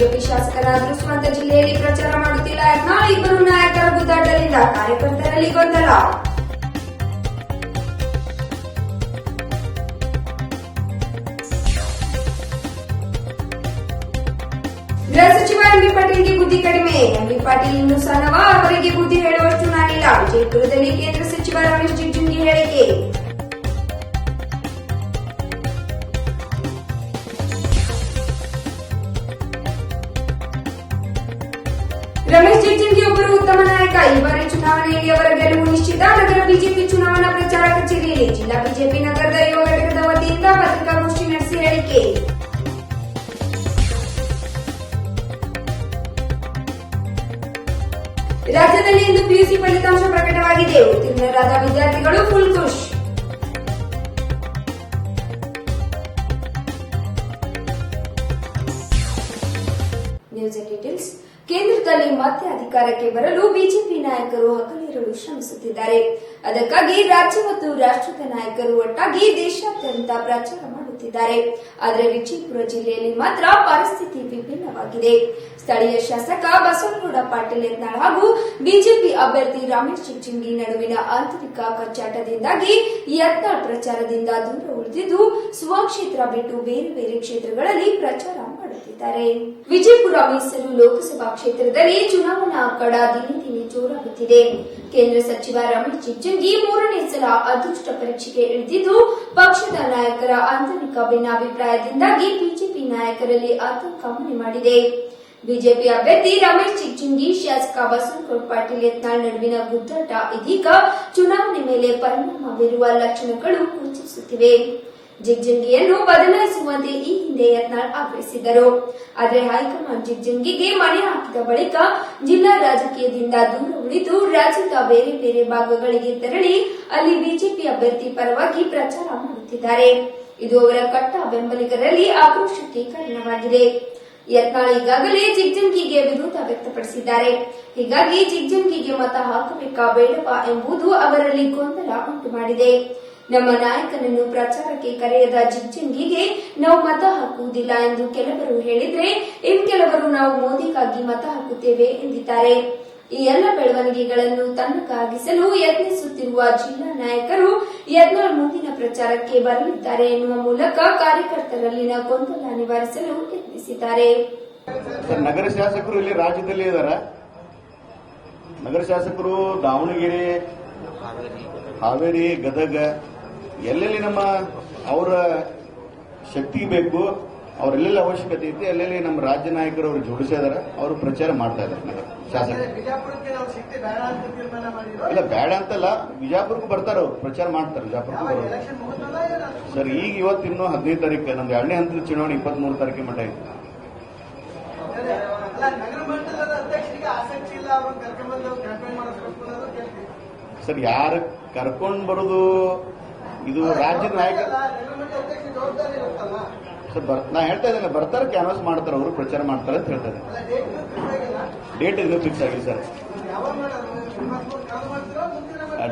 BJP ಶಾಸಕರಾದರೂ ಸ್ವಂತ ಜಿಲ್ಲೆಯಲ್ಲಿ ಪ್ರಚಾರ ಮಾಡುತ್ತಿಲ್ಲ. ಯತ್ನಾಳ್ ಇಬ್ಬರು ನಾಯಕರ ಗುದ್ದಾಟದಿಂದ ಕಾರ್ಯಕರ್ತರಲ್ಲಿ ಗೊಂದಲ. ಗೃಹ ಸಚಿವ ಎಂಬಿ ಪಾಟೀಲ್ಗೆ ಬುದ್ಧಿ ಕಡಿಮೆ. ಎಂಬಿ ಪಾಟೀಲ್ ಇನ್ನು ಸಣ್ಣವ, ಅವರಿಗೆ ಬುದ್ಧಿ ಹೇಳುವಷ್ಟು ನಾನಿಲ್ಲ. ವಿಜಯಪುರದಲ್ಲಿ ಕೇಂದ್ರ ಸಚಿವ ರಮೇಶ್ ಜಿಗ್ಜಿಂಗಿ ಹೇಳಿಕೆ. ರಮೇಶ್ ಜಿಗಜಿಣಗಿ ಒಬ್ಬರು ಉತ್ತಮ ನಾಯಕ ಈ ಬಾರಿ ಚುನಾವಣೆಯಲ್ಲಿ ಅವರ ಗೆಲುವು ನಿಶ್ಚಿತ ನಗರ ಬಿಜೆಪಿ ಚುನಾವಣಾ ಪ್ರಚಾರ ಕಚೇರಿಯಲ್ಲಿ ಜಿಲ್ಲಾ ಬಿಜೆಪಿ ನಗರದ ಯುವ ಘಟಕದ ವತಿಯಿಂದ ಪತ್ರಿಕಾಗೋಷ್ಠಿ ನಡೆಸಿ ಹೇಳಿಕೆ ರಾಜ್ಯದಲ್ಲಿ ಇಂದು ಪಿಯುಸಿ ಫಲಿತಾಂಶ ಪ್ರಕಟವಾಗಿದೆ ಉತ್ತೀರ್ಣರಾದ ವಿದ್ಯಾರ್ಥಿಗಳು ಫುಲ್ ಖುಷ್ ಕೇಂದ್ರದಲ್ಲಿ ಮತ್ತೆ ಅಧಿಕಾರಕ್ಕೆ ಬರಲು ಬಿಜೆಪಿ ನಾಯಕರು ಹಗಲಿರುಳು ಶ್ರಮಿಸುತ್ತಿದ್ದಾರೆ. ಅದಕ್ಕಾಗಿ ರಾಜ್ಯ ಮತ್ತು ರಾಷ್ಟ್ರದ ನಾಯಕರು ಒಟ್ಟಾಗಿ ದೇಶಾದ್ಯಂತ ಪ್ರಚಾರ ಮಾಡುತ್ತಿದ್ದಾರೆ. ಆದರೆ ವಿಜಯಪುರ ಜಿಲ್ಲೆಯಲ್ಲಿ ಮಾತ್ರ ಪರಿಸ್ಥಿತಿ ವಿಭಿನ್ನವಾಗಿದೆ. ಸ್ಥಳೀಯ ಶಾಸಕ ಬಸವನಗೌಡ ಪಾಟೀಲ್ ಯತ್ನಾಳ್ ಹಾಗೂ ಬಿಜೆಪಿ ಅಭ್ಯರ್ಥಿ ರಮೇಶ್ ಚಿಚ್ಚಿಂಗಿ ನಡುವಿನ ಆಂತರಿಕ ಕಚ್ಚಾಟದಿಂದಾಗಿ ಯತ್ನಾಳ್ ಪ್ರಚಾರದಿಂದ ದೂರ ಉಳಿದಿದ್ದು, ಸ್ವಕ್ಷೇತ್ರ ಬಿಟ್ಟು ಬೇರೆ ಬೇರೆ ಕ್ಷೇತ್ರಗಳಲ್ಲಿ ಪ್ರಚಾರ ಮಾಡುತ್ತಿದ್ದಾರೆ ವಿಜಯಪುರ ಮೀಸಲು ಲೋಕಸಭಾ ಕ್ಷೇತ್ರದಲ್ಲಿ ಚುನಾವಣಾ ಅಕ್ಕಡ ದಿನೇ ಜೋರಾಗುತ್ತಿದೆ. ಕೇಂದ್ರ ಸಚಿವ ರಮೇಶ್ ಜಿಜ್ಜಂಗಿ ಮೂರನೇ ಸಲ ಅದೃಷ್ಟ ಪರೀಕ್ಷೆಗೆ ಇಳಿದಿದ್ದು, ಪಕ್ಷದ ನಾಯಕರ ಆಂತರಿಕ ಭಿನ್ನಾಭಿಪ್ರಾಯದಿಂದಾಗಿ ಬಿಜೆಪಿ ನಾಯಕರಲ್ಲಿ ಆತಂಕ ಮನೆ ಮಾಡಿದೆ. ಬಿಜೆಪಿ ಅಭ್ಯರ್ಥಿ ರಮೇಶ್ ಚಿಗಜಿಣಗಿ ಶಾಸಕ ಬಸವನಗೌಡ ಪಾಟೀಲ್ ಯತ್ನಾಳ್ ನಡುವಿನ ಗುದ್ದಾಟ ಇದೀಗ ಚುನಾವಣೆ ಮೇಲೆ ಪರಿಣಾಮ ಬೀರುವ ಲಕ್ಷಣಗಳು ಗೋಚರಿಸುತ್ತಿವೆ. ಜಿಗ್ಜಿಂಗಿಯನ್ನು ಬದಲಾಯಿಸುವಂತೆ ಈ ಹಿಂದೆ ಯತ್ನಾಳ್ ಆಗ್ರಹಿಸಿದ್ದರು. ಆದರೆ ಹೈಕಮಾಂಡ್ ಜಿಗ್ಜಿಂಗಿಗೆ ಮಣೆ ಹಾಕಿದ ಬಳಿಕ ಜಿಲ್ಲಾ ರಾಜಕೀಯದಿಂದ ದೂರ ಉಳಿದು ರಾಜ್ಯದ ಬೇರೆ ಬೇರೆ ಭಾಗಗಳಿಗೆ ತೆರಳಿ ಅಲ್ಲಿ ಬಿಜೆಪಿ ಅಭ್ಯರ್ಥಿ ಪರವಾಗಿ ಪ್ರಚಾರ ಮಾಡುತ್ತಿದ್ದಾರೆ. ಇದು ಅವರ ಕಟ್ಟ ಬೆಂಬಲಿಗರಲ್ಲಿ ಆಕ್ರೋಶಕ್ಕೆ ಕಾರಣವಾಗಿದೆ. ಯತ್ನಾಳ್ ಈಗಾಗಲೇ ಜಿಗ್ಜಂಗಿಗೆ ವಿರೋಧ ವ್ಯಕ್ತಪಡಿಸಿದ್ದಾರೆ. ಹೀಗಾಗಿ ಜಿಗ್ಜಂಗಿಗೆ ಮತ ಹಾಕಬೇಕಾ ಬೇಡವಾ ಎಂಬುದು ಅವರಲ್ಲಿ ಗೊಂದಲ ಉಂಟು ಮಾಡಿದೆ ನಮ್ಮ ನಾಯಕನನ್ನು ಪ್ರಚಾರಕ್ಕೆ ಕರೆಯದ ಜಿಗ್ಜಂಗಿಗೆ ನಾವು ಮತ ಹಾಕುವುದಿಲ್ಲ ಎಂದು ಕೆಲವರು ಹೇಳಿದ್ರೆ ಇನ್ ಕೆಲವರು ನಾವು ಮೋದಿಗಾಗಿ ಮತ ಹಾಕುತ್ತೇವೆ ಎಂದಿದ್ದಾರೆ. ಈ ಎಲ್ಲ ಬೆಳವಣಿಗೆಗಳನ್ನು ತನ್ನಗಾಗಿಸಲು ಯತ್ನಿಸುತ್ತಿರುವ ಜಿಲ್ಲಾ ನಾಯಕರು ಯತ್ನಾಳ್ ಮುಂದಿನ ಪ್ರಚಾರಕ್ಕೆ ಬರಲಿದ್ದಾರೆ ಎನ್ನುವ ಮೂಲಕ ಕಾರ್ಯಕರ್ತರಲ್ಲಿನ ಗೊಂದಲ ನಿವಾರಿಸಲು ಯತ್ನಿಸಿದ್ದಾರೆ. ನಗರ ಶಾಸಕರು ಇಲ್ಲಿ ರಾಜ್ಯದಲ್ಲಿ ಇದಾರ. ನಗರ ಶಾಸಕರು ದಾವಣಗೆರೆ, ಹಾವೇರಿ, ಗದಗ ಎಲ್ಲೆಲ್ಲಿ ನಮ್ಮ ಅವರ ಶಕ್ತಿ ಬೇಕು ಅವರೆಲ್ಲೆಲ್ಲಿ ಅವಶ್ಯಕತೆ ಐತಿ ಎಲ್ಲೆಲ್ಲಿ ನಮ್ಮ ರಾಜ್ಯ ನಾಯಕರು ಅವರು ಜೋಡಿಸಿದಾರೆ ಅವರು ಪ್ರಚಾರ ಮಾಡ್ತಾ ಇದ್ದಾರೆ ನಗರ ಅಂತ ಇಲ್ಲ ಬೇಡ ಅಂತಲ್ಲ ಬಿಜಾಪುರಕ್ಕೂ ಬರ್ತಾರೆ ಅವ್ರು ಪ್ರಚಾರ ಮಾಡ್ತಾರೆ ಬಿಜಾಪುರಕ್ಕೂ ಬರೋದು ಸರ್ ಈಗ ಇವತ್ತು ಇನ್ನೂ ಹದಿನೈದು ತಾರೀಕು ನಮ್ದು ಎರಡನೇ ಹಂತದ ಚುನಾವಣೆ ಇಪ್ಪತ್ಮೂರು ತಾರೀಕಿಗೆ ಮಟ್ಟ ಐತಿ. ಸರ್ ಯಾರು ಕರ್ಕೊಂಡು ಬರೋದು ಇದು ರಾಜ್ಯದ ನಾಯಕ ನಾ ಹೇಳ್ತಾ ಇದ್ದೇನೆ ಬರ್ತಾರೆ ಕ್ಯಾನ್ವಾಸ್ ಮಾಡ್ತಾರೆ ಅವರು ಪ್ರಚಾರ ಮಾಡ್ತಾರೆ ಅಂತ ಹೇಳ್ತಾ ಇದ್ದೇನೆ. ಅಲ್ಲ ಡೇಟ್ ಇನ್ನೂ ಫಿಕ್ಸ್ ಆಗಿದೆ ಸರ್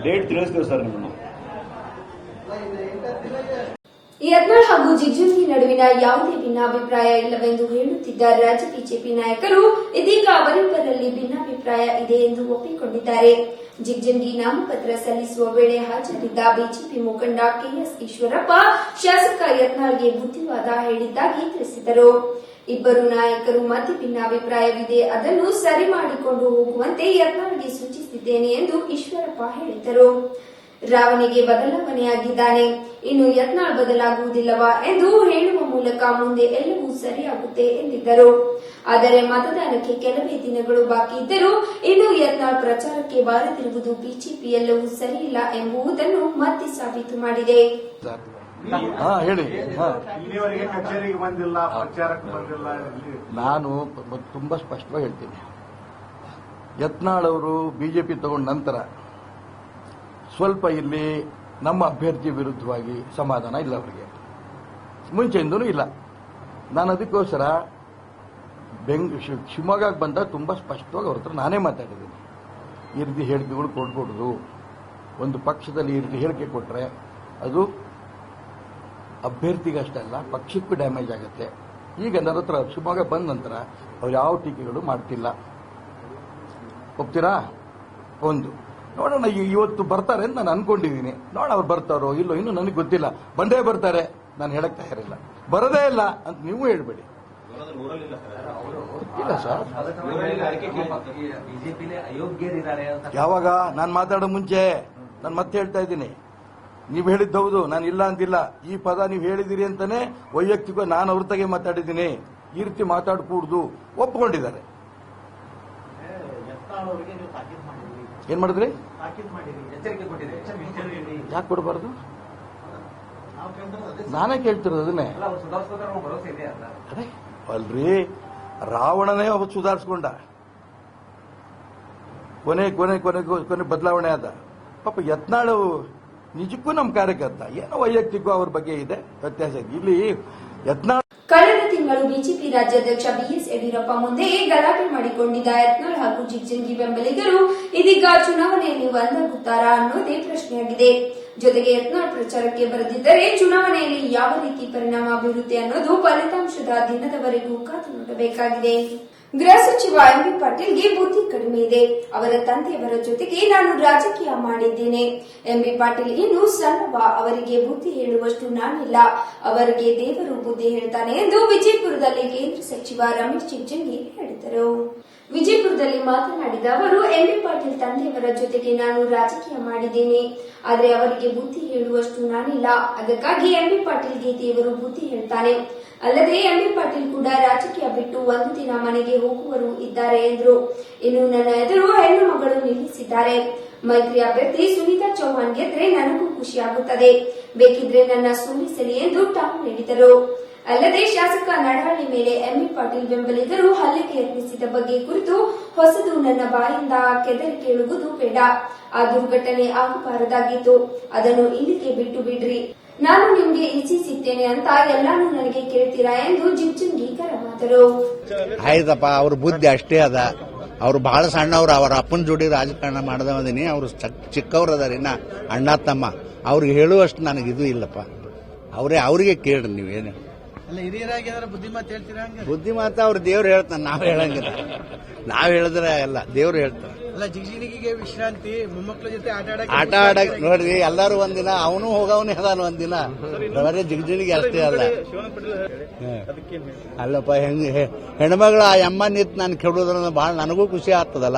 ಡೇಟ್ ತಿಳಿಸ್ತೇವೆ ಸರ್ ನಿಮ್ಮನ್ನು ಅಲ್ಲ ಇದು ಎಂಟತ್ತು ದಿನಕ್ಕೆ ಯತ್ನಾಳ್ ಹಾಗೂ ಜಿಗ್ಜಂಗಿ ನಡುವಿನ ಯಾವುದೇ ಭಿನ್ನಾಭಿಪ್ರಾಯ ಇಲ್ಲವೆಂದು ಹೇಳುತ್ತಿದ್ದ ರಾಜ್ಯ ಬಿಜೆಪಿ ನಾಯಕರು ಇದೀಗ ಅವರಿಬ್ಬರಲ್ಲಿ ಭಿನ್ನಾಭಿಪ್ರಾಯ ಇದೆ ಎಂದು ಒಪ್ಪಿಕೊಂಡಿದ್ದಾರೆ. ಜಿಗ್ಜಂಗಿ ನಾಮಪತ್ರ ಸಲ್ಲಿಸುವ ವೇಳೆ ಹಾಜರಿದ್ದ ಬಿಜೆಪಿ ಮುಖಂಡ ಕೆಎಸ್ ಈಶ್ವರಪ್ಪ ಶಾಸಕ ಯತ್ನಾಳ್ಗೆ ಬುದ್ಧಿವಾದ ಹೇಳಿದ್ದಾಗಿ ತಿಳಿಸಿದರು. ಇಬ್ಬರು ನಾಯಕರು ಮತ್ತೆ ಭಿನ್ನಾಭಿಪ್ರಾಯವಿದೆ. ಅದನ್ನು ಸರಿ ಮಾಡಿಕೊಂಡು ಹೋಗುವಂತೆ ಯತ್ನಾಳ್ಗೆ ಸೂಚಿಸಿದ್ದೇನೆ ಎಂದು ಈಶ್ವರಪ್ಪ ಹೇಳಿದರು ರಾವಣಿಗೆ ಬದಲಾವಣೆಯಾಗಿದ್ದಾನೆ. ಇನ್ನು ಯತ್ನಾಳ್ ಬದಲಾಗುವುದಿಲ್ಲವಾ ಎಂದು ಹೇಳುವ ಮೂಲಕ ಮುಂದೆ ಎಲ್ಲವೂ ಸರಿಯಾಗುತ್ತೆ ಎಂದಿದ್ದರು. ಆದರೆ ಮತದಾನಕ್ಕೆ ಕೆಲವೇ ದಿನಗಳು ಬಾಕಿ ಇದ್ದರೂ ಇನ್ನು ಯತ್ನಾಳ್ ಪ್ರಚಾರಕ್ಕೆ ಬಾರದಿರುವುದು ಬಿಜೆಪಿ ಎಲ್ಲವೂ ಸರಿಯಿಲ್ಲ ಎಂಬುದನ್ನು ಮತ್ತೆ ಸಾಬೀತು ಮಾಡಿದೆ. ಹಾ ಹೇಳಿ. ಇಲ್ಲಿವರೆಗೆ ಕಚೇರಿಗೆ ಬಂದಿಲ್ಲ ಪ್ರಚಾರಕ್ಕೆ ಬಂದಿಲ್ಲ ನಾನು ತುಂಬಾ ಸ್ಪಷ್ಟವಾಗಿ ಹೇಳ್ತೀನಿ. ಯತ್ನಾಳ್ ಅವರು ಬಿಜೆಪಿ ತಗೊಂಡ ನಂತರ ಸ್ವಲ್ಪ ಇಲ್ಲಿ ನಮ್ಮ ಅಭ್ಯರ್ಥಿ ವಿರುದ್ಧವಾಗಿ ಸಮಾಧಾನ ಇಲ್ಲ ಅವರಿಗೆ. ಮುಂಚೆಯಿಂದನೂ ಇಲ್ಲ. ನಾನು ಅದಕ್ಕೋಸ್ಕರ ಬೆಂಗ್ ಶಿವಮೊಗ್ಗಕ್ಕೆ ಬಂದಾಗ ತುಂಬಾ ಸ್ಪಷ್ಟವಾಗಿ ಅವ್ರ ಹತ್ರ ನಾನೇ ಮಾತಾಡಿದ್ದೀನಿ. ಈ ರೀತಿ ಹೇಳಿಕೆಗಳು ಕೊಡ್ಬಾರ್ದು. ಒಂದು ಪಕ್ಷದಲ್ಲಿ ಈ ರೀತಿ ಹೇಳಿಕೆ ಕೊಟ್ಟರೆ ಅದು ಅಭ್ಯರ್ಥಿಗಷ್ಟಲ್ಲ ಪಕ್ಷಕ್ಕೂ ಡ್ಯಾಮೇಜ್ ಆಗುತ್ತೆ. ಈಗ ನನ್ನ ಹತ್ರ ಶಿವಮೊಗ್ಗ ಬಂದ ನಂತರ ಅವ್ರು ಯಾವ ಟೀಕೆಗಳು ಮಾಡ್ತಿಲ್ಲ. ಒಪ್ತೀರಾ? ಒಂದು. ನೋಡೋಣ ಇವತ್ತು ಬರ್ತಾರೆ ಅಂತ ನಾನು ಅನ್ಕೊಂಡಿದ್ದೀನಿ. ನೋಡ ಅವ್ರು ಬರ್ತಾರೋ ಇಲ್ಲೋ, ಇನ್ನೂ ನನಗೆ ಗೊತ್ತಿಲ್ಲ. ಬಂದೇ ಬರ್ತಾರೆ, ನಾನು ಹೇಳಕ್ ತಯಾರಿಲ್ಲ. ಬರೋದೇ ಇಲ್ಲ ಅಂತ ನೀವು ಹೇಳ್ಬೇಡಿ. ಇಲ್ಲ ಸರ್. ಯಾವಾಗ? ನಾನು ಮಾತಾಡೋ ಮುಂಚೆ. ನಾನು ಮತ್ತೆ ಹೇಳ್ತಾ ಇದ್ದೀನಿ. ನೀವು ಹೇಳಿದ್ದು ಹೌದು, ನಾನು ಇಲ್ಲ ಅಂತಿಲ್ಲ. ಈ ಪದ ನೀವು ಹೇಳಿದಿರಿ ಅಂತಾನೆ ವೈಯಕ್ತಿಕ ನಾನು ಅವ್ರ ತಗೆ ಮಾತಾಡಿದ್ದೀನಿ. ಈ ರೀತಿ ಮಾತಾಡಕೂಡ್ದು ಒಪ್ಕೊಂಡಿದ್ದಾರೆ. ಏನ್ ಮಾಡಿದ್ರಿ? ಯಾಕೆ ಕೊಡಬಾರ್ದು ಅದೇ ನಾನೇ ಕೇಳ್ತಿರೋದು ಅದನ್ನೇ. ಅಂತ. ಅಲ್ರಿ ರಾವಣನೇ ಅವತ್ತು ಸುಧಾರಿಸ್ಕೊಂಡ. ಕೊನೆ ಕೊನೆ ಕೊನೆ ಕೊನೆ ಬದಲಾವಣೆ ಆದ. ಪಾಪ ಯತ್ನಾಳು ನಿಜಕ್ಕೂ ನಮ್ಮ ಕಾರ್ಯಕರ್ತ. ಏನೋ ವೈಯಕ್ತಿಕ ಅವ್ರ ಬಗ್ಗೆ ಇದೆ ವ್ಯತ್ಯಾಸ ಇಲ್ಲಿ ಯತ್ನಾಳ್ ಕಳೆದ ತಿಂಗಳು ಬಿಜೆಪಿ ರಾಜ್ಯಾಧ್ಯಕ್ಷ ಬಿಎಸ್ ಯಡಿಯೂರಪ್ಪ ಮುಂದೆ ಗಲಾಟೆ ಮಾಡಿಕೊಂಡಿದ್ದ ಯತ್ನಾಳ್ ಹಾಗೂ ಜಿಗ್ಜಿಂಗಿ ಬೆಂಬಲಿಗರು ಇದೀಗ ಚುನಾವಣೆಯಲ್ಲಿ ಒಂದಾಗುತ್ತಾರಾ ಅನ್ನೋದೇ ಪ್ರಶ್ನೆಯಾಗಿದೆ. ಜೊತೆಗೆ ಯತ್ನಾಳ್ ಪ್ರಚಾರಕ್ಕೆ ಬರೆದಿದ್ದರೆ ಚುನಾವಣೆಯಲ್ಲಿ ಯಾವ ರೀತಿ ಪರಿಣಾಮ ಬೀರುತ್ತೆ ಅನ್ನೋದು ಫಲಿತಾಂಶದ ದಿನದವರೆಗೂ ಕಾದು ನೋಡಬೇಕಾಗಿದೆ. ಗೃಹ ಸಚಿವ ಎಂಬಿ ಪಾಟೀಲ್ಗೆ ಬುದ್ಧಿ ಕಡಿಮೆ ಇದೆ. ಅವರ ತಂದೆಯವರ ಜೊತೆಗೆ ನಾನು ರಾಜಕೀಯ ಮಾಡಿದ್ದೇನೆ. ಎಂಬಿ ಪಾಟೀಲ್ ಇನ್ನು ಸಣ್ಣವ, ಅವರಿಗೆ ಬುದ್ಧಿ ಹೇಳುವಷ್ಟು ನಾನಿಲ್ಲ. ಅವರಿಗೆ ದೇವರು ಬುದ್ಧಿ ಹೇಳ್ತಾನೆ ಎಂದು ವಿಜಯಪುರದಲ್ಲಿ ಕೇಂದ್ರ ಸಚಿವ ರಮೇಶ್ ಚಿಂಚಂಗಿ ಹೇಳಿದರು. ವಿಜಯಪುರದಲ್ಲಿ ಮಾತನಾಡಿದ ಅವರು ಎಂಬಿ ಪಾಟೀಲ್ ತಂದೆಯವರ ಜೊತೆಗೆ ನಾನು ರಾಜಕೀಯ ಮಾಡಿದ್ದೇನೆ. ಆದರೆ ಅವರಿಗೆ ಬುದ್ಧಿ ಹೇಳುವಷ್ಟು ನಾನಿಲ್ಲ. ಅದಕ್ಕಾಗಿ ಎಂಬಿ ಪಾಟೀಲ್ಗೆ ದೇವರು ಬುದ್ಧಿ ಹೇಳ್ತಾನೆ. ಅಲ್ಲದೆ ಎಂಬಿ ಪಾಟೀಲ್ ಕೂಡ ರಾಜಕೀಯ ಬಿಟ್ಟು ಒಂದು ದಿನ ಮನೆಗೆ ಹೋಗುವರು ಇದ್ದಾರೆ ಎಂದರು. ಇನ್ನು ನನ್ನ ಎದುರು ಹೆಣ್ಣು ಮಗಳು ನಿಲ್ಲಿಸಿದ್ದಾರೆ. ಮೈತ್ರಿ ಅಭ್ಯರ್ಥಿ ಸುನೀತಾ ಚೌಹಾಣ್ ಗೆದ್ರೆ ನನಗೂ ಖುಷಿಯಾಗುತ್ತದೆ. ಬೇಕಿದ್ರೆ ನನ್ನ ಸೋಲಿಸಲಿ ಎಂದು ಟಾಂಗ್ ನೀಡಿದರು. ಅಲ್ಲದೆ ಶಾಸಕ ನಡಹಳ್ಳಿ ಮೇಲೆ ಎಂಬಿ ಪಾಟೀಲ್ ಬೆಂಬಲಿಗರು ಹಲ್ಲೆಗೆ ಯತ್ನಿಸಿದ ಬಗ್ಗೆ ಕುರಿತು ಹೊಸದು ನನ್ನ ಬಾಯಿಂದ ಕೆದರಿ ಕೇಳುವುದು ಬೇಡ. ಆ ದುರ್ಘಟನೆ ಆಗಬಾರದಾಗಿತ್ತು. ಅದನ್ನು ಇಲ್ಲಿಗೆ ಬಿಟ್ಟು ಬಿಡ್ರಿ. ನಾನು ನಿಮ್ಗೆ ಸಿಗ್ತೇನೆ ಅಂತ ಎಲ್ಲಾನು ನನಗೆ ಕೇಳ್ತೀರಾ ಎಂದು ಜಿಂಚುಂಗೀಕರ ಮಾತರು. ಆಯ್ತಪ್ಪ, ಅವ್ರ ಬುದ್ಧಿ ಅಷ್ಟೇ ಅದ. ಅವ್ರು ಬಹಳ ಸಣ್ಣವ್ರು, ಅವ್ರ ಅಪ್ಪನ ಜೋಡಿ ರಾಜಕಾರಣ ಮಾಡ್ದವದೀನಿ ಅವ್ರು ಚಿಕ್ಕವ್ರು ಅದಾರ ಅಣ್ಣ, ತಮ್ಮ, ಅವ್ರಿಗೆ ಹೇಳುವಷ್ಟು ನನಗೆ ಇದು ಇಲ್ಲಪ್ಪ. ಅವರೇ, ಅವರಿಗೆ ಕೇಳ್ರಿ ನೀವೇನು. ಬುದ್ಧಿ ಮಾತು ಅವ್ರು ದೇವ್ರು ಹೇಳ್ತಾನೆ ನಾವ್ ಹೇಳಂಗಿಲ್ಲ. ನಾವ್ ಹೇಳಿದ್ರೆ ಎಲ್ಲ ದೇವ್ರು ಹೇಳ್ತಾರೆ. ವಿಶ್ರಾಂತಿ ಮೊಮ್ಮಕ್ಕಳ ಜೊತೆ ಆಟ ಆಡಕ್ ನೋಡ್ರಿ ಎಲ್ಲಾರು ಒಂದಿನ ಅವನು ಹೋಗವನು ಅದಾನ ಒಂದಿನ. ಬರೀ ಜಿಗಜಿಣಿಗೆ ಅಷ್ಟೇ ಅಲ್ಲ. ಅಲ್ಲಪ್ಪ ಹೆಂಗ್ ಹೆಣ್ಮಗಳ ಆ ಅಮ್ಮ ನಿಂತು ನಾನು ಕೆಡೋದ್ರ ಭಾಳ ನನಗೂ ಖುಷಿ ಆಗ್ತದಲ್ಲ.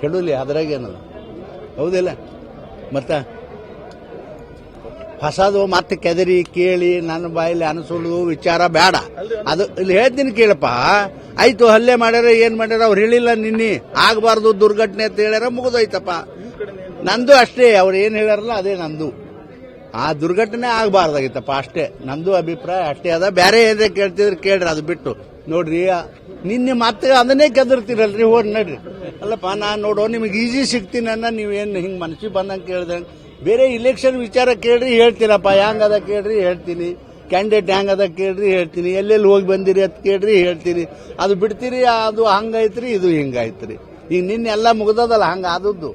ಕೆಡಲಿ ಅದ್ರಾಗೇನದು. ಹೌದಿಲ್ಲ? ಮತ್ತ? ಹೊಸದು ಮತ್ತೆ ಕೆದರಿ ಕೇಳಿ ನನ್ನ ಬಾಯಲ್ಲಿ ಅನಿಸೋದು ವಿಚಾರ ಬೇಡ. ಅದು ಇಲ್ಲಿ ಹೇಳ್ತೀನಿ ಕೇಳಪ್ಪ. ಆಯ್ತು ಹಲ್ಲೆ ಮಾಡ್ಯಾರ ಏನ್ ಮಾಡ್ಯಾರ ಅವ್ರು ಹೇಳಿಲ್ಲ ನಿನ್ನೆ. ಆಗಬಾರ್ದು ದುರ್ಘಟನೆ ಅಂತ ಹೇಳ್ಯಾರ ಮುಗಿದೋಯ್ತಪ್ಪ. ನಂದು ಅಷ್ಟೇ ಅವ್ರು ಏನ್ ಹೇಳ್ಯಾರಲ್ಲ ಅದೇ ನಂದು. ಆ ದುರ್ಘಟನೆ ಆಗಬಾರ್ದಾಗಿತ್ತಪ್ಪ ಅಷ್ಟೇ. ನಂದು ಅಭಿಪ್ರಾಯ ಅಷ್ಟೇ ಅದ. ಬೇರೆ ಏನೇ ಕೇಳ್ತಿದ್ರೆ ಕೇಳ್ರಿ ಅದು ಬಿಟ್ಟು. ನೋಡ್ರಿ ನಿನ್ನೆ ಮತ್ತೆ ಅದನ್ನೇ ಕೆದರ್ತೀರಲ್ರಿ ಹೋಗಿ ನಡ್ರಿ. ಅಲ್ಲಪ್ಪ ನಾನು ನೋಡೋ ನಿಮಗೆ ಈಜಿ ಸಿಗ್ತೀನಿ ಅನ್ನ ನೀವೇನು ಹಿಂಗೆ ಮನಸ್ಸಿಗೆ ಬಂದಂಗೆ ಕೇಳಿದೆ ಬೇರೆ ಇಲೆಕ್ಷನ್ ವಿಚಾರ ಕೇಳ್ರಿ, ಹೇಳ್ತೀನಪ್ಪ. ಹ್ಯಾಂಗ್ ಅದ ಕೇಳ್ರಿ, ಹೇಳ್ತೀನಿ. ಕ್ಯಾಂಡಿಡೇಟ್ ಅದ ಕೇಳ್ರಿ, ಹೇಳ್ತೀನಿ. ಎಲ್ಲೆಲ್ಲಿ ಹೋಗಿ ಬಂದಿರಿ ಅಂತ ಕೇಳ್ರಿ, ಹೇಳ್ತೀನಿ. ಅದು ಬಿಡ್ತೀರಿ, ಅದು ಹಂಗೈತ್ರಿ ಇದು ಹಿಂಗೈತ್ರಿ ಈಗ ನಿನ್ನೆ ಎಲ್ಲ ಮುಗ್ದದಲ್ಲ, ಹಂಗ ಆದದ್ದು.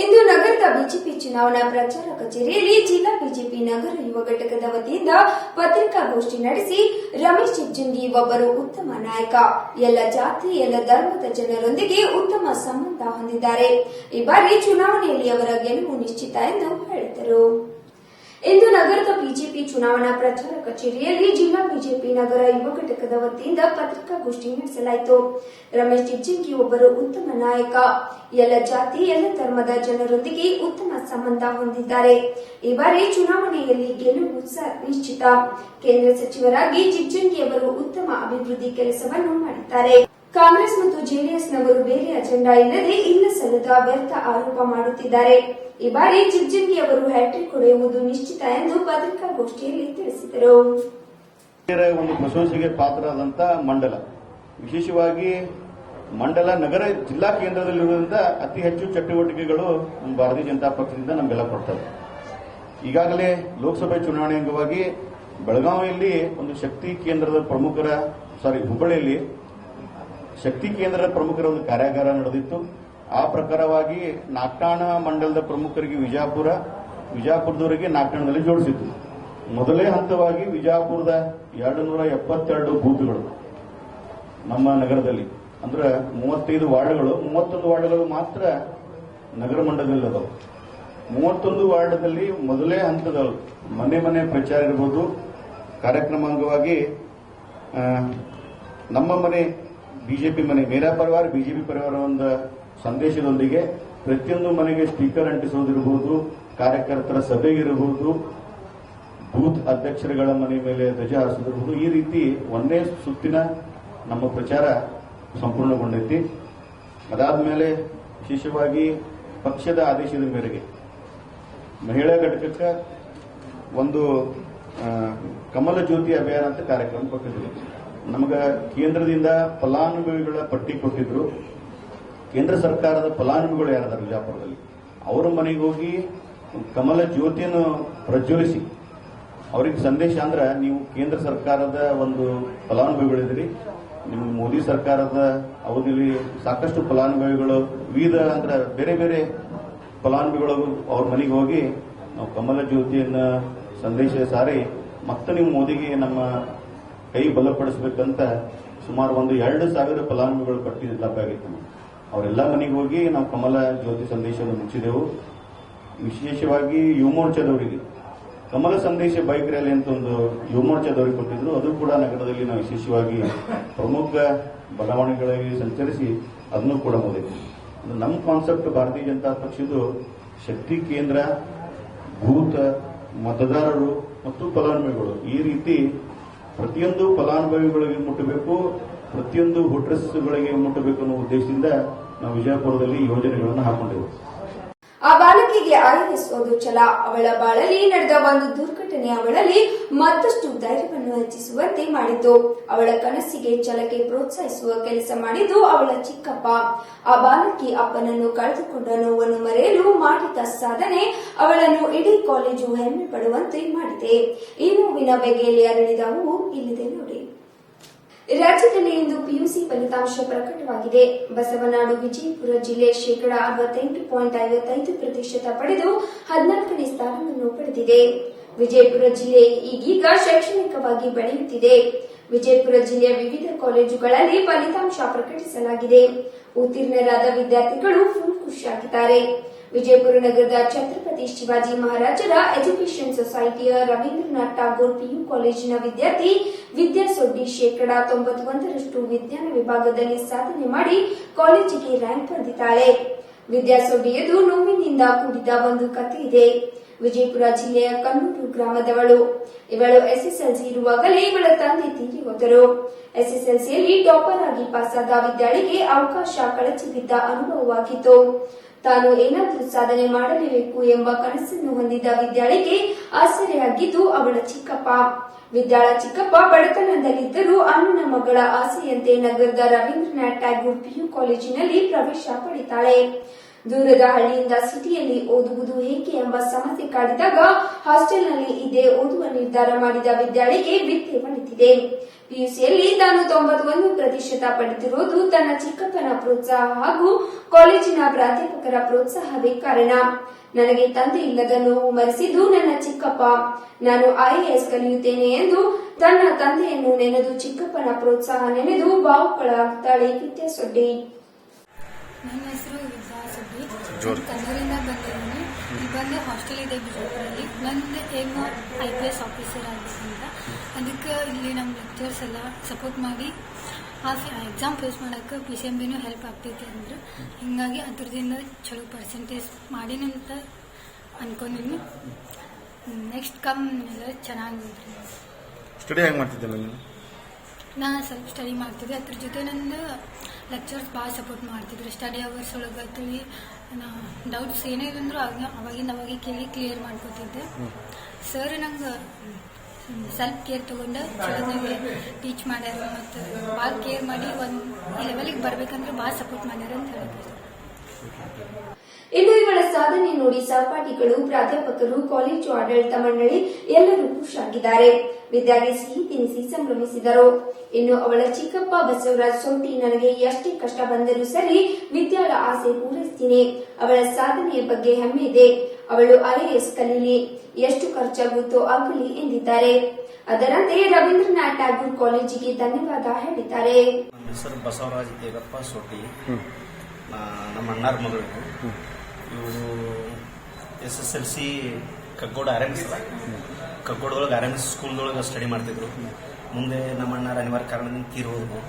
ಇಂದು ನಗರದ ಬಿಜೆಪಿ ಚುನಾವಣಾ ಪ್ರಚಾರ ಕಚೇರಿಯಲ್ಲಿ ಜಿಲ್ಲಾ ಬಿಜೆಪಿ ನಗರ ಯುವ ಘಟಕದ ವತಿಯಿಂದ ಪತ್ರಿಕಾಗೋಷ್ಠಿ ನಡೆಸಿ ರಮೇಶ್ ಜಿಂಗಿ ಒಬ್ಬರು ಉತ್ತಮ ನಾಯಕ. ಎಲ್ಲ ಜಾತಿ, ಎಲ್ಲ ಧರ್ಮದ ಜನರೊಂದಿಗೆ ಉತ್ತಮ ಸಂಬಂಧ ಹೊಂದಿದ್ದಾರೆ. ಈ ಬಾರಿ ಚುನಾವಣೆಯಲ್ಲಿ ಅವರ ಗೆಲುವು ನಿಶ್ಚಿತ ಎಂದು ಹೇಳಿದರು ಇಂದು ನಗರದ ಬಿಜೆಪಿ ಚುನಾವಣಾ ಪ್ರಚಾರ ಕಚೇರಿಯಲ್ಲಿ ಜಿಲ್ಲಾ ಬಿಜೆಪಿ ನಗರ ಯುವ ಘಟಕದ ವತಿಯಿಂದ ಪತ್ರಿಕಾಗೋಷ್ಠಿ ನಡೆಸಲಾಯಿತು. ರಮೇಶ್ ಜಿಜ್ಜಿಂಗಿ ಒಬ್ಬರು ಉತ್ತಮ ನಾಯಕ. ಎಲ್ಲ ಜಾತಿ, ಎಲ್ಲ ಧರ್ಮದ ಜನರೊಂದಿಗೆ ಉತ್ತಮ ಸಂಬಂಧ ಹೊಂದಿದ್ದಾರೆ. ಈ ಬಾರಿ ಚುನಾವಣೆಯಲ್ಲಿ ಗೆಲುವು ನಿಶ್ಚಿತ. ಕೇಂದ್ರ ಸಚಿವರಾಗಿ ಜಿಜ್ಜಿಂಗಿ ಅವರು ಉತ್ತಮ ಅಭಿವೃದ್ಧಿ ಕೆಲಸವನ್ನು ಮಾಡಿದ್ದಾರೆ. ಕಾಂಗ್ರೆಸ್ ಮತ್ತು ಜೆಡಿಎಸ್ನವರು ಬೇರೆ ಅಜೆಂಡಾ ಇಲ್ಲದೆ ಇಲ್ಲ ಸಲ್ಲದ ವ್ಯರ್ಥ ಆರೋಪ ಮಾಡುತ್ತಿದ್ದಾರೆ. ಈ ಬಾರಿ ಜಿಗ್ಜಿಂಗಿ ಅವರು ಹ್ಯಾಟ್ರಿಕ್ ಹೊಡೆಯುವುದು ನಿಶ್ಚಿತ ಎಂದು ಪತ್ರಿಕಾಗೋಷ್ಠಿಯಲ್ಲಿ ತಿಳಿಸಿದರು. ಒಂದು ಪ್ರಶಂಸೆಗೆ ಪಾತ್ರರಾದಂತ ಮಂಡಲ. ವಿಶೇಷವಾಗಿ ಮಂಡಲ ನಗರ ಜಿಲ್ಲಾ ಕೇಂದ್ರದಲ್ಲಿರುವುದರಿಂದ ಅತಿ ಹೆಚ್ಚು ಚಟುವಟಿಕೆಗಳು ನಮ್ಮ ಭಾರತೀಯ ಜನತಾ ಪಕ್ಷದಿಂದ ನಮಗೆಲ್ಲ ಕೊಡ್ತವೆ. ಈಗಾಗಲೇ ಲೋಕಸಭೆ ಚುನಾವಣೆ ಅಂಗವಾಗಿ ಬೆಳಗಾವಿಯಲ್ಲಿ ಒಂದು ಶಕ್ತಿ ಕೇಂದ್ರದ ಪ್ರಮುಖರ ಸಾರಿ ಹುಬ್ಬಳ್ಳಿಯಲ್ಲಿ ಶಕ್ತಿ ಕೇಂದ್ರದ ಪ್ರಮುಖರ ಒಂದು ಕಾರ್ಯಾಗಾರ ನಡೆದಿತ್ತು. ಆ ಪ್ರಕಾರವಾಗಿ ನಾಗ್ಟಾಣ ಮಂಡಲದ ಪ್ರಮುಖರಿಗೆ ವಿಜಾಪುರ, ವಿಜಾಪುರದವರಿಗೆ ನಾಕ್ಟಾಣದಲ್ಲಿ ಜೋಡಿಸಿತ್ತು. ಮೊದಲೇ ಹಂತವಾಗಿ ವಿಜಾಪುರದ ಎರಡು ನೂರ ಎಪ್ಪತ್ತೆರಡು ಬೂತ್ಗಳು ನಮ್ಮ ನಗರದಲ್ಲಿ. ಅಂದ್ರೆ ಮೂವತ್ತೈದು ವಾರ್ಡ್ಗಳು, ಮೂವತ್ತೊಂದು ವಾರ್ಡ್ಗಳು ಮಾತ್ರ ನಗರ ಮಂಡಲದಲ್ಲಿ ಅದಾವೆ ಮೂವತ್ತೊಂದು ವಾರ್ಡ್ದಲ್ಲಿ ಮೊದಲೇ ಹಂತದ ಮನೆ ಮನೆ ಪ್ರಚಾರ ಇರ್ಬೋದು. ಕಾರ್ಯಕ್ರಮ ಅಂಗವಾಗಿ ನಮ್ಮ ಮನೆ ಬಿಜೆಪಿ ಮನೆ, ಮೇರಾ ಪರಿವಾರ, ಬಿಜೆಪಿ ಪರಿವಾರ ಒಂದು ಸಂದೇಶದೊಂದಿಗೆ ಪ್ರತಿಯೊಂದು ಮನೆಗೆ ಸ್ಪೀಕರ್ ಅಂಟಿಸೋದಿರಬಹುದು ಕಾರ್ಯಕರ್ತರ ಸಭೆ ಇರಬಹುದು ಬೂತ್ ಅಧ್ಯಕ್ಷರುಗಳ ಮನೆ ಮೇಲೆ ಧ್ವಜ ಹಾರಿಸೋದಿರಬಹುದು ಈ ರೀತಿ ಒಂದೇ ಸುತ್ತಿನ ನಮ್ಮ ಪ್ರಚಾರ ಸಂಪೂರ್ಣಗೊಂಡೈತಿ. ಅದಾದ ಮೇಲೆ ವಿಶೇಷವಾಗಿ ಪಕ್ಷದ ಆದೇಶದ ಮೇರೆಗೆ ಮಹಿಳಾ ಘಟಕಕ್ಕೆ ಒಂದು ಕಮಲ ಜ್ಯೋತಿ ಅಭಿಯಾನ ಅಂತ ಕಾರ್ಯಕ್ರಮ ಕೊಟ್ಟಿದ್ರು ನಮಗ ಕೇಂದ್ರದಿಂದ ಫಲಾನುಭವಿಗಳ ಪಟ್ಟಿ ಕೊಟ್ಟಿದ್ರು. ಕೇಂದ್ರ ಸರ್ಕಾರದ ಫಲಾನುಭವಿಗಳು ಯಾರದಾರ ಬಿಜಾಪುರದಲ್ಲಿ ಅವರ ಮನೆಗೆ ಹೋಗಿ ಕಮಲ ಜ್ಯೋತಿಯನ್ನು ಪ್ರಜ್ವಲಿಸಿ, ಅವ್ರಿಗೆ ಸಂದೇಶ ಅಂದ್ರೆ ನೀವು ಕೇಂದ್ರ ಸರ್ಕಾರದ ಒಂದು ಫಲಾನುಭವಿಗಳಿದ್ರಿ ನಿಮ್ಮ ಮೋದಿ ಸರ್ಕಾರದ ಅವಧಿಯಲ್ಲಿ ಸಾಕಷ್ಟು ಫಲಾನುಭವಿಗಳು, ವಿವಿಧ ಅಂದ್ರೆ ಬೇರೆ ಬೇರೆ ಫಲಾನುಭವಿಗಳು ಅವ್ರ ಮನೆಗೆ ಹೋಗಿ ನಾವು ಕಮಲ ಜ್ಯೋತಿಯನ್ನ ಸಂದೇಶ ಸಾರಿ, ಮತ್ತೆ ನೀವು ಮೋದಿಗೆ ನಮ್ಮ ಕೈ ಬಲಪಡಿಸಬೇಕಂತ ಸುಮಾರು ಒಂದು ಎರಡು ಸಾವಿರ ಫಲಾನುಭವಿಗಳು ಪಟ್ಟಿ ಲಭ್ಯವಾಗಿತ್ತು ಅವರೆಲ್ಲ ಮನೆಗೆ ಹೋಗಿ ನಾವು ಕಮಲ ಜ್ಯೋತಿ ಸಂದೇಶವನ್ನು ಮುಚ್ಚಿದೆವು. ವಿಶೇಷವಾಗಿ ಯುವಮೋರ್ಚಾದವರಿಗೆ ಕಮಲ ಸಂದೇಶ ಬೈಕ್ ರ್ಯಾಲಿ ಅಂತ ಒಂದು ಯುವಮೋರ್ಚಾದವರಿಗೆ ಕೊಟ್ಟಿದ್ರು. ಅದು ಕೂಡ ನಗರದಲ್ಲಿ ನಾವು ವಿಶೇಷವಾಗಿ ಪ್ರಮುಖ ಬಡಾವಣೆಗಳಲ್ಲಿ ಸಂಚರಿಸಿ ಅದನ್ನು ಕೂಡ ಮುಗಿದ್ವಿ ನಮ್ಮ ಕಾನ್ಸೆಪ್ಟ್ ಭಾರತೀಯ ಜನತಾ ಪಕ್ಷದ್ದು ಶಕ್ತಿ ಕೇಂದ್ರ, ಭೂತ, ಮತದಾರರು ಮತ್ತು ಫಲಾನುಭವಿಗಳು. ಈ ರೀತಿ ಪ್ರತಿಯೊಂದು ಫಲಾನುಭವಿಗಳಿಗೆ ಮುಟ್ಟಬೇಕು, ಪ್ರತಿಯೊಂದು ಹೋಟ್ರೆಸ್ಗಳಿಗೆ ಮುಟ್ಟಬೇಕು ಅನ್ನೋ ಉದ್ದೇಶದಿಂದ ನಾವು ವಿಜಯಪುರದಲ್ಲಿ ಯೋಜನೆಗಳನ್ನು ಹಾಕೊಂಡಿದ್ದೇವೆ ಆ ಬಾಲಕಿಗೆ ಆಯೋಜಿಸುವುದು ಛಲ. ಅವಳ ಬಾಳಲ್ಲಿ ನಡೆದ ಒಂದು ದುರ್ಘಟನೆ ಅವಳಲ್ಲಿ ಮತ್ತಷ್ಟು ಧೈರ್ಯವನ್ನು ಹೆಚ್ಚಿಸುವಂತೆ ಮಾಡಿತು ಅವಳ ಕನಸಿಗೆ ಛಲಕ್ಕೆ ಪ್ರೋತ್ಸಾಹಿಸುವ ಕೆಲಸ ಮಾಡಿದ್ದು ಅವಳ ಚಿಕ್ಕಪ್ಪ. ಆ ಬಾಲಕಿ ಅಪ್ಪನನ್ನು ಕಳೆದುಕೊಂಡ ನೋವನ್ನು ಮರೆಯಲು ಮಾಡಿದ ಸಾಧನೆ ಅವಳನ್ನು ಇಡೀ ಕಾಲೇಜು ಹೆಮ್ಮೆ ಪಡುವಂತೆ ಮಾಡಿದೆ. ಈ ಮೂವಿನ ಬಗೆಯಲ್ಲಿ ಅರಳಿದ ಹೂವು ಇಲ್ಲಿದೆ ನೋಡಿ. ರಾಜ್ಯದಲ್ಲಿ ಇಂದು ಪಿಯುಸಿ ಫಲಿತಾಂಶ ಪ್ರಕಟವಾಗಿದೆ. ಬಸವನಾಡು ವಿಜಯಪುರ ಜಿಲ್ಲೆ ಶೇಕಡಾ ಅರವತ್ತೆಂಟು ಪಾಯಿಂಟ್ ಐವತ್ತೈದು ಪ್ರತಿಶತ ಪಡೆದು ಹದಿನಾಲ್ಕನೇ ಸ್ಥಾನವನ್ನು ಪಡೆದಿದೆ. ವಿಜಯಪುರ ಜಿಲ್ಲೆ ಈಗೀಗ ಶೈಕ್ಷಣಿಕವಾಗಿ ಬೆಳೆಯುತ್ತಿದೆ. ವಿಜಯಪುರ ಜಿಲ್ಲೆಯ ವಿವಿಧ ಕಾಲೇಜುಗಳಲ್ಲಿ ಫಲಿತಾಂಶ ಪ್ರಕಟಿಸಲಾಗಿದೆ. ಉತ್ತೀರ್ಣರಾದ ವಿದ್ಯಾರ್ಥಿಗಳು ಫುಲ್ ಖುಷಿಯಾಗಿದ್ದಾರೆ ವಿಜಯಪುರ ನಗರದ ಛತ್ರಪತಿ ಶಿವಾಜಿ ಮಹಾರಾಜರ ಎಜುಕೇಷನ್ ಸೊಸೈಟಿಯ ರವೀಂದ್ರನಾಥ್ ಟಾಗೋರ್ ಪಿಯು ಕಾಲೇಜಿನ ವಿದ್ಯಾರ್ಥಿ ವಿದ್ಯಾಸೊಡ್ಡಿ ಶೇಕಡಾ ತೊಂಬತ್ತೊಂದರಷ್ಟು ವಿಜ್ಞಾನ ವಿಭಾಗದಲ್ಲಿ ಸಾಧನೆ ಮಾಡಿ ಕಾಲೇಜಿಗೆ ರ್ಯಾಂಕ್ ಬಂದಿದ್ದಾಳೆ ವಿದ್ಯಾಸೊಡ್ಡಿಯದು ನೋವಿನಿಂದ ಕೂಡಿದ ಒಂದು ಕಥೆ ಇದೆ. ವಿಜಯಪುರ ಜಿಲ್ಲೆಯ ಕನ್ನೂರು ಗ್ರಾಮದವಳು. ಇವಳು ಎಸ್ಎಸ್ಎಲ್ಸಿ ಇರುವಾಗಲೇ ಇವಳ ತಂದೆ ತೀರಿ ಹೋದರು ಎಸ್ಎಸ್ಎಲ್ಸಿಯಲ್ಲಿ ಟಾಪರ್ ಆಗಿ ಪಾಸಾದ ವಿದ್ಯಾಳಿಗೆ ಅವಕಾಶ ಕಳಚಿ ಬಿದ್ದ ಅನುಭವವಾಗಿತ್ತು. ತಾನು ಏನಾದರೂ ಸಾಧನೆ ಮಾಡಲೇಬೇಕು ಎಂಬ ಕನಸನ್ನು ಹೊಂದಿದ್ದ ವಿದ್ಯಾಳಿಗೆ ಆಸರೆಯಾಗಿದ್ದು ಅವಳ ಚಿಕ್ಕಪ್ಪ. ವಿದ್ಯಾಳ ಚಿಕ್ಕಪ್ಪ ಬಡತನದಲ್ಲಿದ್ದರೂ ಅಣ್ಣನ ಮಗಳ ಆಸೆಯಂತೆ ನಗರದ ರವೀಂದ್ರನಾಥ್ ಟ್ಯಾಗೂರ್ ಪಿಯು ಕಾಲೇಜಿನಲ್ಲಿ ಪ್ರವೇಶ ಪಡಿತಾಳೆ ದೂರದ ಹಳ್ಳಿಯಿಂದ ಸಿಟಿಯಲ್ಲಿ ಓದುವುದು ಹೇಗೆ ಎಂಬ ಸಮಸ್ಯೆ ಕಾಡಿದಾಗ ಹಾಸ್ಟೆಲ್ನಲ್ಲಿ ಇದೇ ಓದುವ ನಿರ್ಧಾರ ಮಾಡಿದ ವಿದ್ಯಾರ್ಥಿಗೆ ವಿದ್ಯೆ ಒಲಿತಿದೆ ಪಿಯುಸಿಯಲ್ಲಿ ತಾನು ತೊಂಬತ್ತೊಂದು ಪ್ರತಿಶತ ಪಡೆದಿರುವುದು ತನ್ನ ಚಿಕ್ಕಪ್ಪನ ಪ್ರೋತ್ಸಾಹ ಹಾಗೂ ಕಾಲೇಜಿನ ಪ್ರಾಧ್ಯಾಪಕರ ಪ್ರೋತ್ಸಾಹವೇ ಕಾರಣ. ನನಗೆ ತಂದೆ ಇಲ್ಲದ ನೋವು ಮರೆಸಿದ್ದು ನನ್ನ ಚಿಕ್ಕಪ್ಪ. ನಾನು ಐಎಎಸ್ ಕಲಿಯುತ್ತೇನೆ ಎಂದು ತನ್ನ ತಂದೆಯನ್ನು ನೆನೆದು ಚಿಕ್ಕಪ್ಪನ ಪ್ರೋತ್ಸಾಹ ನೆನೆದು ಭಾವುಕಳಾಗುತ್ತಾಳೆ ವಿದ್ಯಾಸೊಡ್ಡಿ ನನ್ನ ಹೆಸರು ವಿದ್ಯಾ ಸುದ್ದಿ. ನಾನು ಕನ್ನೂರಿಂದ ಬಂದಿದ್ದೀನಿ. ಇಲ್ಲಿ ಬಂದು ಹಾಸ್ಟೆಲ್ ಇದೆ ಬಿಜಾಪುರಲ್ಲಿ. ನಂದು aim I P S officer ಆಗಿದೆ ಅಂತ. ಅದಕ್ಕೆ ಇಲ್ಲಿ ನಮ್ಮ ಲೆಕ್ಚರ್ಸ್ ಎಲ್ಲ ಸಪೋರ್ಟ್ ಮಾಡಿ ಆ ಎಕ್ಸಾಮ್ ಫೇಸ್ ಮಾಡೋಕ್ಕೆ ಪಿ ಸಿ ಎಂ ಬಿನೂ ಹೆಲ್ಪ್ ಆಗ್ತೈತಿ ಅಂದ್ರೆ ಹೀಗಾಗಿ ಅದ್ರದಿಂದ ಚಲೋ ಪರ್ಸೆಂಟೇಜ್ ಮಾಡೀನಿ ಅಂತ ಅನ್ಕೊಂಡಿನಿ. ನೆಕ್ಸ್ಟ್ ಕಮ್ ಎಲ್ಲ ಚೆನ್ನಾಗಿ ಸ್ಟಡಿ ಹೆಂಗೆ ಮಾಡ್ತಿದ್ದೆ ನೀನು ನಾನು ಸ್ವಲ್ಪ ಸ್ಟಡಿ ಮಾಡ್ತಿದ್ದೆ. ಅದ್ರ ಜೊತೆ ನಂದು ಲೆಕ್ಚರ್ಸ್ ಭಾಳ ಸಪೋರ್ಟ್ ಮಾಡ್ತಿದ್ರು. ಸ್ಟಡಿ ಅವರ್ಸ್ ಒಳಗೆ ತಿಳಿ ಡೌಟ್ಸ್ ಏನೇ ಇದ್ರು ಅವಾಗ ಅವಾಗಿಂದ ಅವಾಗ ಕೇಳಿ ಕ್ಲಿಯರ್ ಮಾಡ್ಕೊತಿದ್ದೆ. ಸರ್ ನಂಗೆ ಸೆಲ್ಫ್ ಕೇರ್ ತೊಗೊಂಡು ಚೆನ್ನಾಗಿ ಟೀಚ್ ಮಾಡ್ಯಾರ. ಮತ್ತು ಭಾಳ ಕೇರ್ ಮಾಡಿ ಒಂದು ಲೆವೆಲಿಗೆ ಬರ್ಬೇಕಂದ್ರೆ ಭಾಳ ಸಪೋರ್ಟ್ ಮಾಡ್ಯಾರ ಅಂತ ಹೇಳಕ್ಕೆ ಇನ್ನು ಇವಳ ಸಾಧನೆ ನೋಡಿ ಸಹಪಾಠಿಗಳು ಪ್ರಾಧ್ಯಾಪಕರು ಕಾಲೇಜು ಆಡಳಿತ ಮಂಡಳಿ ಎಲ್ಲರೂ ಖುಷಿಯಾಗಿದ್ದಾರೆ. ವಿದ್ಯಾಗೆ ಸಿಹಿ ತಿನಿಸಿ ಸಂಭ್ರಮಿಸಿದರು. ಇನ್ನು ಅವಳ ಚಿಕ್ಕಪ್ಪ ಬಸವರಾಜ್ ಸೊಂಟಿ ನನಗೆ ಎಷ್ಟೇ ಕಷ್ಟ ಬಂದರೂ ಸರಿ ವಿದ್ಯಾಳ ಆಸೆ ಪೂರೈಸ್ತೀನಿ. ಅವಳ ಸಾಧನೆಯ ಬಗ್ಗೆ ಹೆಮ್ಮೆ ಇದೆ. ಅವಳು ಐಎಎಸ್ ಕಲೀಲಿ. ಎಷ್ಟು ಖರ್ಚಾಗುತ್ತೋ ಆಗಲಿ ಎಂದಿದ್ದಾರೆ. ಅದರಂತೆ ರವೀಂದ್ರನಾಥ್ ಟ್ಯಾಗೂರ್ ಕಾಲೇಜಿಗೆ ಧನ್ಯವಾದ ಹೇಳಿದ್ದಾರೆ. ಬಸವರಾಜ್ ದೇವಪ್ಪ ಸೊಟ್ಟಿ ನಾ- ನಮ್ಮ ಅಣ್ಣಾರ ಮಗಳು. ಇವರು S S L C Kaggod R M S ಕಗ್ಗೋಡದೊಳಗೆ R M S ಸ್ಕೂಲ್ದೊಳಗೆ ಸ್ಟಡಿ ಮಾಡ್ತಿದ್ರು. ಮುಂದೆ ನಮ್ಮ ಅಣ್ಣಾರ ಅನಿವಾರ್ಯ ಕಾರಣದಿಂದ ತೀರಿ ಹೋದ್ರು.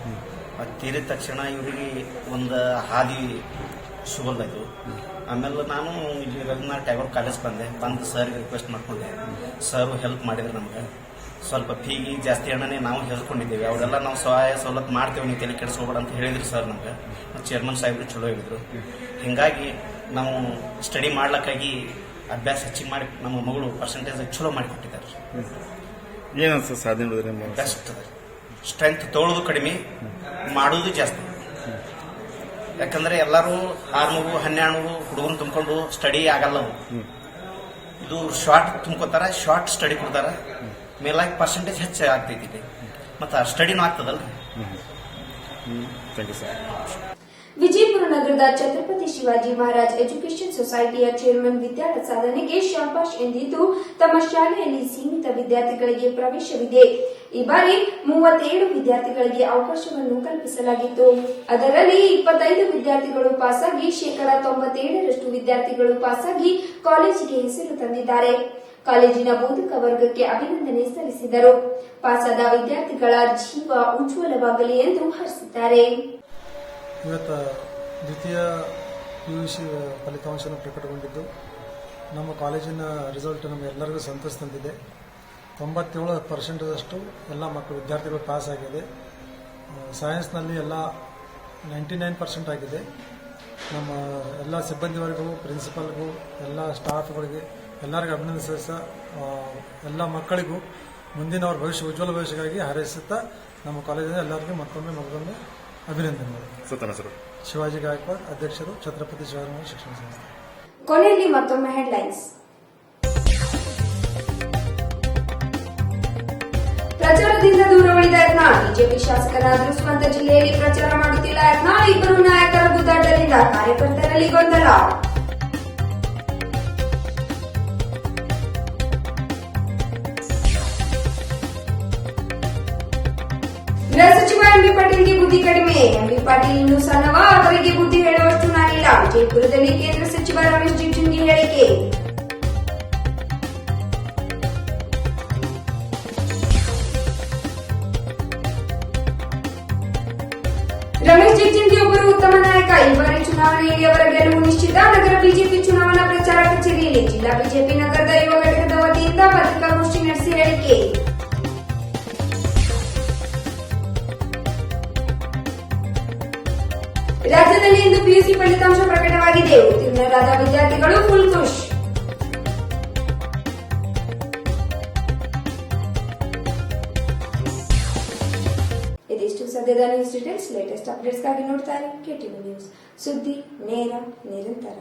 ಅದು ತೀರಿದ ತಕ್ಷಣ ಇವರಿಗೆ ಒಂದು ಹಾದಿ ಸಿಗೋಲ್ದಾಯ್ತು ಆಮೇಲೆ ನಾನು ಇಲ್ಲಿ ರವೀಂದ್ರನಾಥ್ ಟ್ಯಾಗೋರ್ ಕಾಲೇಜ್ ಬಂದೆ. ಬಂದು ಸರ್ಗೆ ರಿಕ್ವೆಸ್ಟ್ ಮಾಡ್ಕೊಂಡೆ. ಸರ್ ಹೆಲ್ಪ್ ಮಾಡಿದ್ರು ನಮ್ಗೆ. ಸ್ವಲ್ಪ ಫೀಗಿ ಜಾಸ್ತಿ ಹಣನೇ ನಾವು ಹೇಳ್ಕೊಂಡಿದ್ದೇವೆ. ಅವರೆಲ್ಲ ನಾವು ಸಹಾಯ ಸವಲತ್ತು ಮಾಡ್ತೇವೆ ನೀವು ತಲೆ ಕೆಡಿಸ್ಕೋಬೇಡ ಅಂತ ಹೇಳಿದ್ರು ಸರ್ ನಮ್ಗೆ. ಚೇರ್ಮನ್ ಸಾಹೇಬ್ರು ಚಲೋ ಹೇಳಿದ್ರು. ಹೀಗಾಗಿ ನಾವು ಸ್ಟಡಿ ಮಾಡ್ಲಕ್ಕಾಗಿ ಅಭ್ಯಾಸ ಹೆಚ್ಚಿಗೆ ಮಾಡಿ ನಮ್ಮ ಮಗಳು ಪರ್ಸೆಂಟೇಜ್ ಚಲೋ ಮಾಡಿಕೊಟ್ಟಿದ್ದಾರೆ ಏನಂತ ಸಾಧನೆ ಬೆಸ್ಟ್ ಸ್ಟ್ರೆಂತ್ ತೋಳೋದು ಕಡಿಮೆ ಮಾಡೋದು ಜಾಸ್ತಿ. ಯಾಕಂದ್ರೆ ಎಲ್ಲರೂ ಆರ್ನೂರು ಹನ್ನೆರಡು ಹುಡುಗರು ತುಂಬಿಕೊಂಡು ಸ್ಟಡಿ ಆಗಲ್ಲ. ಇದು ಶಾರ್ಟ್ ತುಂಬ್ಕೋತಾರ ಶಾರ್ಟ್ ಸ್ಟಡಿ ಕೊಡ್ತಾರ. ಮೇಲಾಗಿ ಪರ್ಸೆಂಟೇಜ್ ಹೆಚ್ಚು ಆಗ್ತೈತಿ. ಮತ್ತೆ ಸ್ಟಡಿನೂ ಆಗ್ತದಲ್ಲ? ವಿಜಯಪುರ ನಗರದ ಛತ್ರಪತಿ ಶಿವಾಜಿ ಮಹಾರಾಜ್ ಎಜುಕೇಷನ್ ಸೊಸೈಟಿಯ ಚೇರ್ಮನ್ ವಿದ್ಯಾರ್ಥ ಸಾಧನೆಗೆ ಶಾಬಾಷ್ ಎಂದಿದ್ದು ತಮ್ಮ ಶಾಲೆಯಲ್ಲಿ ಸೀಮಿತ ವಿದ್ಯಾರ್ಥಿಗಳಿಗೆ ಪ್ರವೇಶವಿದೆ. ಈ ಬಾರಿ ಮೂವತ್ತೇಳು ವಿದ್ಯಾರ್ಥಿಗಳಿಗೆ ಅವಕಾಶವನ್ನು ಕಲ್ಪಿಸಲಾಗಿತ್ತು. ಅದರಲ್ಲಿ ಇಪ್ಪತ್ತೈದು ವಿದ್ಯಾರ್ಥಿಗಳು ಪಾಸಾಗಿ ಶೇಕಡಾ ತೊಂಬತ್ತೇಳರಷ್ಟು ವಿದ್ಯಾರ್ಥಿಗಳು ಪಾಸಾಗಿ ಕಾಲೇಜಿಗೆ ಹೆಸರು ತಂದಿದ್ದಾರೆ. ಕಾಲೇಜಿನ ಬೋಧಕ ವರ್ಗಕ್ಕೆ ಅಭಿನಂದನೆ ಸಲ್ಲಿಸಿದರು. ಪಾಸಾದ ವಿದ್ಯಾರ್ಥಿಗಳ ಜೀವ ಉಜ್ವಲವಾಗಲಿ ಎಂದು ಹರಿಸಿದ್ದಾರೆ ಇವತ್ತು ದ್ವಿತೀಯ ಪಿ ಯು ಸಿ ಫಲಿತಾಂಶನ ಪ್ರಕಟಗೊಂಡಿದ್ದು, ನಮ್ಮ ಕಾಲೇಜಿನ ರಿಸಲ್ಟ್ ನಮಗೆಲ್ಲರಿಗೂ ಸಂತಸ ತಂದಿದೆ. ತೊಂಬತ್ತೇಳು ಪರ್ಸೆಂಟದಷ್ಟು ಎಲ್ಲ ಮಕ್ಕಳು ವಿದ್ಯಾರ್ಥಿಗಳು ಪಾಸ್ ಆಗಿದೆ. ಸೈನ್ಸ್ನಲ್ಲಿ ಎಲ್ಲ ನೈಂಟಿ ನೈನ್ ಪರ್ಸೆಂಟ್ ಆಗಿದೆ. ನಮ್ಮ ಎಲ್ಲ ಸಿಬ್ಬಂದಿ ಪ್ರಿನ್ಸಿಪಾಲ್ಗೂ ಪ್ರಿನ್ಸಿಪಲ್ಗೂ ಎಲ್ಲ ಸ್ಟಾಫ್ಗಳಿಗೆ ಎಲ್ಲರಿಗೂ ಅಭಿನಂದಿಸ ಎಲ್ಲ ಮಕ್ಕಳಿಗೂ ಮುಂದಿನ ಅವ್ರ ಭವಿಷ್ಯ ಉಜ್ವಲ ಭವಿಷ್ಯಕ್ಕಾಗಿ ಹಾರೈಸುತ್ತಾ ನಮ್ಮ ಕಾಲೇಜಿನ ಎಲ್ಲರಿಗೂ ಮತ್ತೊಮ್ಮೆ ಮತ್ತೊಮ್ಮೆ ಅಭಿನಂದನೆಗಳು. ಶಿವಾಜಿ ಗಾಯಕ್ವಾಡ್ ಅಧ್ಯಕ್ಷರು ಛತ್ರಪತಿ ಶಿವಾಜಿ ಶಿಕ್ಷಣ ಸಂಸ್ಥೆ. ಕೊನೆಯಲ್ಲಿ ಮತ್ತೊಮ್ಮೆ ಹೆಡ್ಲೈನ್ಸ್ ಪ್ರಚಾರದಿಂದ ದೂರ ಉಳಿದ ಯತ್ನಾಳ್ ಬಿಜೆಪಿ ಶಾಸಕರಾದರೂ ಸ್ವಂತ ಜಿಲ್ಲೆಯಲ್ಲಿ ಪ್ರಚಾರ ಮಾಡುತ್ತಿಲ್ಲ ಯತ್ನಾಳ್. ಇಬ್ಬರು ನಾಯಕರ ಗುದ್ದಾಟದಿಂದ ಕಾರ್ಯಕರ್ತರಲ್ಲಿ ಗೊಂದಲ. ಸಚಿವ ಎಂಬಿ ಪಾಟೀಲ್ಗೆ ಬುದ್ಧಿ ಕಡಿಮೆ ಎಂಬಿ ಪಾಟೀಲ್ ಇನ್ನೂ ಸಣ್ಣವ ಅವರಿಗೆ ಬುದ್ಧಿ ಹೇಳುವಷ್ಟು ನಾನಿಲ್ಲ ವಿಜಯಪುರದಲ್ಲಿ ಕೇಂದ್ರ ಸಚಿವ ರಮೇಶ್ ಜಿಗಜಿಣಗಿ ಹೇಳಿಕೆ ರಮೇಶ್ ಜಿಗಜಿಣಗಿ ಒಬ್ಬರು ಉತ್ತಮ ನಾಯಕ ಈ ಬಾರಿ ಚುನಾವಣೆಯಲ್ಲಿ ಅವರ ಗೆಲುವು ನಿಶ್ಚಿತ ನಗರ ಬಿಜೆಪಿ ಚುನಾವಣಾ ಪ್ರಚಾರ ಕಚೇರಿಯಲ್ಲಿ ಜಿಲ್ಲಾ ಬಿಜೆಪಿ ನಗರದ ಯುವ ಘಟಕದ ವತಿಯಿಂದ ಪತ್ರಿಕಾಗೋಷ್ಠಿ ನಡೆಸಿ ಹೇಳಿಕೆ ರಾಜ್ಯದಲ್ಲಿ ಇಂದು ಪಿಯುಸಿ ಫಲಿತಾಂಶ ಪ್ರಕಟವಾಗಿದೆ. ಉತ್ತೀರ್ಣರಾದ ವಿದ್ಯಾರ್ಥಿಗಳು ಫುಲ್ ಖುಷ್. ಇದಿಷ್ಟು ಸದ್ಯದ ನ್ಯೂಸ್ ಡೀಟೇಲ್ಸ್ ಲೇಟೆಸ್ಟ್ ಅಪ್ಡೇಟ್ಸ್ಗಾಗಿ ನೋಡ್ತಾ ಇರಿ ಕೆಟಿವಿ ನ್ಯೂಸ್ ಸುದ್ದಿ, ನೇರ, ನಿರಂತರ.